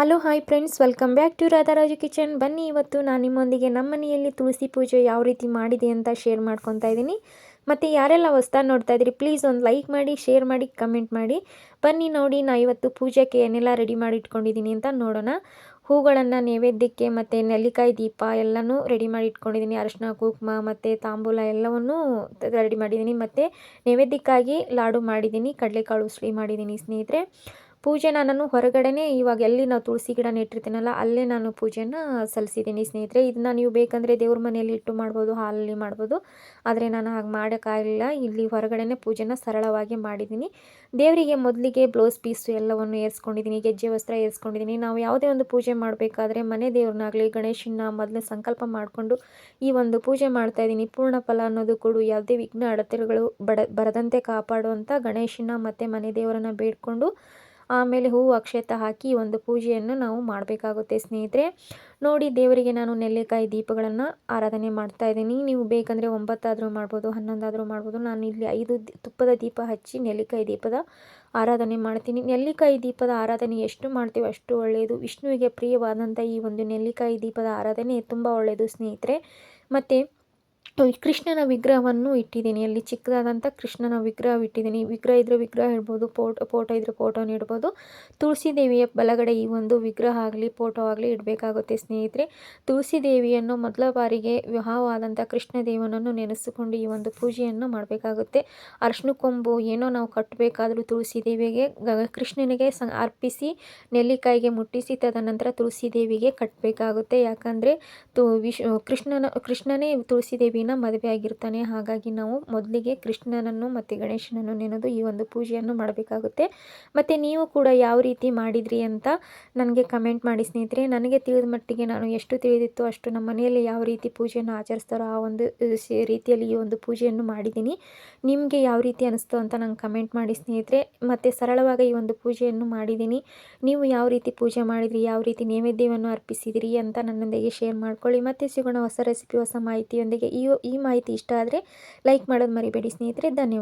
Hello hi friends welcome back to Radharaju kitchen ಬನ್ನಿ ಇವತ್ತು ನಾನು ನಿಮ್ಮೊಂದಿಗೆ ನಮ್ಮ ಮನೆಯಲ್ಲಿ ತುಳಸಿ ಪೂಜೆ ಯಾವ ರೀತಿ ಮಾಡಿದೆ ಅಂತ ಶೇರ್ ಮಾಡ್ಕೊತಾ ಇದ್ದೀನಿ ಮತ್ತು ಯಾರೆಲ್ಲ ಹೊಸ್ದಾಗಿ ನೋಡ್ತಾ ಇದ್ದೀರಿ ಪ್ಲೀಸ್ ಒಂದು ಲೈಕ್ ಮಾಡಿ ಶೇರ್ ಮಾಡಿ ಕಮೆಂಟ್ ಮಾಡಿ. ಬನ್ನಿ ನೋಡಿ, ನಾ ಇವತ್ತು ಪೂಜೆಗೆ ಏನೆಲ್ಲ ರೆಡಿ ಮಾಡಿ ಇಟ್ಕೊಂಡಿದ್ದೀನಿ ಅಂತ ನೋಡೋಣ. ಹೂಗಳನ್ನು ನೈವೇದ್ಯಕ್ಕೆ ಮತ್ತು ನೆಲ್ಲಿಕಾಯಿ ದೀಪ ಎಲ್ಲನೂ ರೆಡಿ ಮಾಡಿ ಇಟ್ಕೊಂಡಿದ್ದೀನಿ. ಅರಶಿನ, ಕುಂಕುಮ ಮತ್ತು ತಾಂಬೂಲ ಎಲ್ಲವನ್ನೂ ರೆಡಿ ಮಾಡಿದ್ದೀನಿ. ಮತ್ತು ನೈವೇದ್ಯಕ್ಕಾಗಿ ಲಾಡು ಮಾಡಿದ್ದೀನಿ, ಕಡಲೆಕಾಳು ಉಸ್ಲಿ ಮಾಡಿದ್ದೀನಿ ಸ್ನೇಹಿತರೆ. ಪೂಜೆ ನಾನು ಹೊರಗಡೆನೇ ಇವಾಗ ಎಲ್ಲಿ ನಾವು ತುಳಸಿ ಗಿಡ ನೆಟ್ಟಿರ್ತೀನಲ್ಲ, ಅಲ್ಲೇ ನಾನು ಪೂಜೆನ ಸಲ್ಲಿಸಿದ್ದೀನಿ. ಸ್ನೇಹಿತರೆ, ಇದನ್ನ ನೀವು ಬೇಕಂದರೆ ದೇವ್ರ ಮನೆಯಲ್ಲಿ ಇಟ್ಟು ಮಾಡ್ಬೋದು, ಹಾಲಲ್ಲಿ ಮಾಡ್ಬೋದು. ಆದರೆ ನಾನು ಹಾಗೆ ಮಾಡೋಕ್ಕಾಗಲಿಲ್ಲ ಇಲ್ಲಿ ಹೊರಗಡೆನೇ ಪೂಜೆನ ಸರಳವಾಗಿ ಮಾಡಿದ್ದೀನಿ. ದೇವರಿಗೆ ಮೊದಲಿಗೆ ಬ್ಲೌಸ್ ಪೀಸು ಎಲ್ಲವನ್ನು ಏರಿಸ್ಕೊಂಡಿದ್ದೀನಿ, ಗೆಜ್ಜೆ ವಸ್ತ್ರ ಏರಿಸ್ಕೊಂಡಿದ್ದೀನಿ. ನಾವು ಯಾವುದೇ ಒಂದು ಪೂಜೆ ಮಾಡಬೇಕಾದ್ರೆ ಮನೆ ದೇವ್ರನ್ನಾಗಲಿ ಗಣೇಶನ ಮೊದಲು ಸಂಕಲ್ಪ ಮಾಡಿಕೊಂಡು ಈ ಒಂದು ಪೂಜೆ ಮಾಡ್ತಾ ಇದ್ದೀನಿ. ಪೂರ್ಣ ಫಲ ಅನ್ನೋದು ಕೊಡು. ಯಾವುದೇ ವಿಘ್ನ ಅಡೆತಡೆಗಳು ಬಡ, ಬರದಂತೆ ಕಾಪಾಡುವಂಥ ಗಣೇಶನ ಮತ್ತು ಮನೆ ದೇವರನ್ನು ಬೇಡಿಕೊಂಡು ಆಮೇಲೆ ಹೂವು ಅಕ್ಷತ ಹಾಕಿ ಒಂದು ಪೂಜೆಯನ್ನು ನಾವು ಮಾಡಬೇಕಾಗುತ್ತೆ ಸ್ನೇಹಿತರೆ. ನೋಡಿ ದೇವರಿಗೆ ನಾನು ನೆಲ್ಲಿಕಾಯಿ ದೀಪಗಳನ್ನು ಆರಾಧನೆ ಮಾಡ್ತಾ ಇದ್ದೀನಿ. ನೀವು ಬೇಕಂದರೆ ಒಂಬತ್ತಾದರೂ ಮಾಡ್ಬೋದು, ಹನ್ನೊಂದಾದರೂ ಮಾಡ್ಬೋದು. ನಾನು ಇಲ್ಲಿ ಐದು ತುಪ್ಪದ ದೀಪ ಹಚ್ಚಿ ನೆಲ್ಲಿಕಾಯಿ ದೀಪದ ಆರಾಧನೆ ಮಾಡ್ತೀನಿ. ನೆಲ್ಲಿಕಾಯಿ ದೀಪದ ಆರಾಧನೆ ಎಷ್ಟು ಮಾಡ್ತೀವಿ ಅಷ್ಟು ಒಳ್ಳೆಯದು ವಿಷ್ಣುವಿಗೆ ಪ್ರಿಯವಾದಂಥ ಈ ಒಂದು ನೆಲ್ಲಿಕಾಯಿ ದೀಪದ ಆರಾಧನೆ ತುಂಬ ಒಳ್ಳೆಯದು ಸ್ನೇಹಿತರೆ. ಮತ್ತು ಕೃಷ್ಣನ ವಿಗ್ರಹವನ್ನು ಇಟ್ಟಿದ್ದೀನಿ. ಅಲ್ಲಿ ಚಿಕ್ಕದಾದಂಥ ಕೃಷ್ಣನ ವಿಗ್ರಹ ಇಟ್ಟಿದ್ದೀನಿ. ವಿಗ್ರಹ ಇದ್ದರೆ ವಿಗ್ರಹ ಇಡ್ಬೋದು ಫೋಟೋ ಫೋಟೋ ಇದ್ದರೆ ಫೋಟೋನ ಇಡ್ಬೋದು. ತುಳಸಿ ದೇವಿಯ ಬಲಗಡೆ ಈ ಒಂದು ವಿಗ್ರಹ ಆಗಲಿ, ಫೋಟೋ ಆಗಲಿ ಇಡಬೇಕಾಗುತ್ತೆ ಸ್ನೇಹಿತರೆ. ತುಳಸಿ ದೇವಿಯನ್ನು ಮೊದಲ ಬಾರಿಗೆ ವಿವಾಹವಾದಂಥ ಕೃಷ್ಣ ದೇವನನ್ನು ನೆನೆಸಿಕೊಂಡು ಈ ಒಂದು ಪೂಜೆಯನ್ನು ಮಾಡಬೇಕಾಗುತ್ತೆ. ಅರ್ಶಿನ ಕೊಂಬು ಏನೋ ನಾವು ಕಟ್ಟಬೇಕಾದರೂ ತುಳಸಿ ದೇವಿಗೆ ಕೃಷ್ಣನಿಗೆ ಸ, ಅರ್ಪಿಸಿ, ನೆಲ್ಲಿಕಾಯಿಗೆ ಮುಟ್ಟಿಸಿ ತದನಂತರ ತುಳಸಿ ದೇವಿಗೆ ಕಟ್ಟಬೇಕಾಗುತ್ತೆ. ಯಾಕಂದರೆ ತು, ವಿಶ್, ಕೃಷ್ಣನ, ಕೃಷ್ಣನೇ ತುಳಸಿ ದೇವಿನ ಮದುವೆ ಆಗಿರ್ತಾನೆ. ಹಾಗಾಗಿ ನಾವು ಮೊದಲಿಗೆ ಕೃಷ್ಣನನ್ನು ಮತ್ತು ಗಣೇಶನನ್ನು ನೆನೆದು ಈ ಒಂದು ಪೂಜೆಯನ್ನು ಮಾಡಬೇಕಾಗುತ್ತೆ. ಮತ್ತು ನೀವು ಕೂಡ ಯಾವ ರೀತಿ ಮಾಡಿದ್ರಿ ಅಂತ ನನಗೆ ಕಮೆಂಟ್ ಮಾಡಿ ಸ್ನೇಹಿತರೆ. ನನಗೆ ತಿಳಿದ ಮಟ್ಟಿಗೆ ನಾನು ಎಷ್ಟು ತಿಳಿದಿತ್ತು ಅಷ್ಟು ನಮ್ಮ ಮನೆಯಲ್ಲಿ ಯಾವ ರೀತಿ ಪೂಜೆಯನ್ನು ಆಚರಿಸ್ತಾರೋ ಆ ಒಂದು ರೀತಿಯಲ್ಲಿ ಈ ಒಂದು ಪೂಜೆಯನ್ನು ಮಾಡಿದ್ದೀನಿ. ನಿಮಗೆ ಯಾವ ರೀತಿ ಅನಿಸ್ತು ಅಂತ ನಂಗೆ ಕಮೆಂಟ್ ಮಾಡಿ ಸ್ನೇಹಿತರೆ. ಮತ್ತು ಸರಳವಾಗಿ ಈ ಒಂದು ಪೂಜೆಯನ್ನು ಮಾಡಿದ್ದೀನಿ. ನೀವು ಯಾವ ರೀತಿ ಪೂಜೆ ಮಾಡಿದ್ರಿ, ಯಾವ ರೀತಿ ನೈವೇದ್ಯವನ್ನು ಅರ್ಪಿಸಿದಿರಿ ಅಂತ ನನ್ನೊಂದಿಗೆ ಶೇರ್ ಮಾಡ್ಕೊಳ್ಳಿ. ಮತ್ತೆ ಸಿಗೋಣ ಹೊಸ ರೆಸಿಪಿ, ಹೊಸ ಮಾಹಿತಿಯೊಂದಿಗೆ ಈ ಮಾಹಿತಿ ಇಷ್ಟ ಆದರೆ ಲೈಕ್ ಮಾಡೋದು ಮರಿಬೇಡಿ ಸ್ನೇಹಿತರೆ ಧನ್ಯವಾದ.